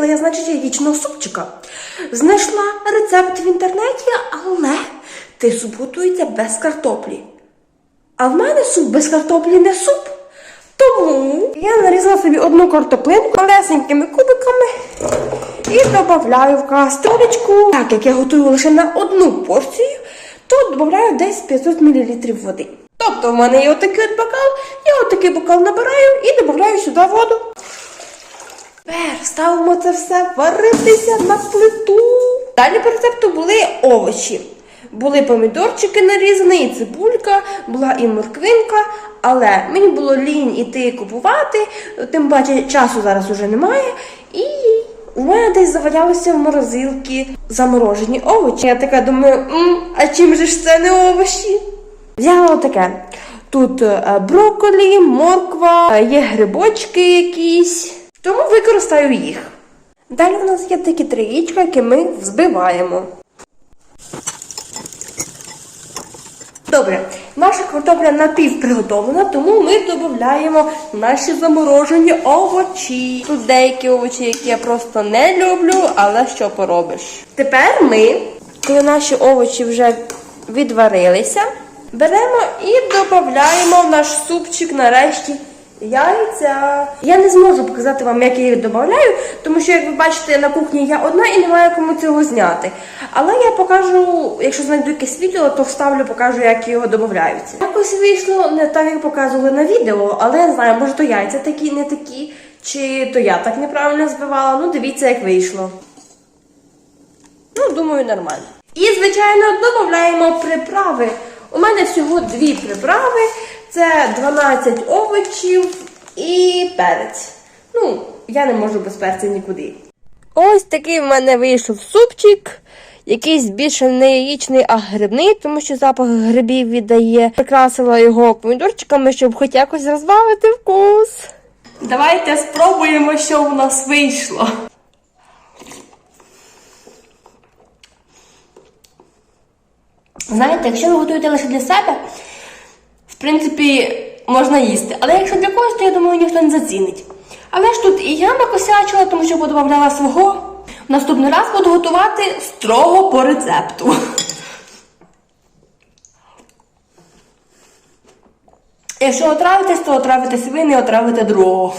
хотіла я, значить, яєчного супчика. Знайшла рецепт в інтернеті, але той суп готується без картоплі. А в мене суп без картоплі не суп. Тому я нарізала собі одну картоплинку малесенькими кубиками і додаю в каструлечку. Так як я готую лише на одну порцію, то додаю десь 500 мл води. Тобто в мене є отакий от бокал, я отакий бокал набираю і додаю сюди воду. Тепер ставимо це все варитися на плиту. Далі по рецепту були овочі. Були помідорчики нарізані, і цибулька, була і морквинка, але мені було лінь іти купувати, тим паче часу зараз уже немає. І у мене десь завалялося в морозилки заморожені овочі. Я така думаю, М, а чим же ж це не овочі? Взяла отаке. Тут е, брокколі, морква, е, є грибочки якісь. Тому використаю їх. Далі у нас є такі три яєчка, які ми взбиваємо. Добре, наша картопля напівприготовлена, тому ми додаємо наші заморожені овочі. Тут деякі овочі, які я просто не люблю, але що поробиш. Тепер ми, коли наші овочі вже відварилися, беремо і додаємо в наш супчик нарешті яйця. Я не зможу показати вам, як я їх додаю, тому що, як ви бачите, на кухні я одна і немає кому цього зняти. Але я покажу, якщо знайду якесь відео, то вставлю, покажу, як його додаються. Якось вийшло не так, як показували на відео, але я не знаю, може то яйця такі, не такі, чи то я так неправильно збивала. Ну, дивіться, як вийшло. Ну, думаю, нормально. І, звичайно, додаємо приправи. У мене всього дві приправи. Це 12 овочів і перець. Ну, я не можу без перця нікуди. Ось такий в мене вийшов супчик. Якийсь більше не яєчний, а грибний, тому що запах грибів віддає. Прикрасила його помідорчиками, щоб хоч якось розбавити вкус. Давайте спробуємо, що у нас вийшло. Знаєте, якщо ви готуєте лише для себе, в принципі, можна їсти. Але якщо для когось, то я думаю, ніхто не зацінить. Але ж тут і я накосячила, тому що подобавляла свого. Наступний раз буду готувати строго по рецепту. Якщо отравитесь, то отравитесь ви, не отравите другого.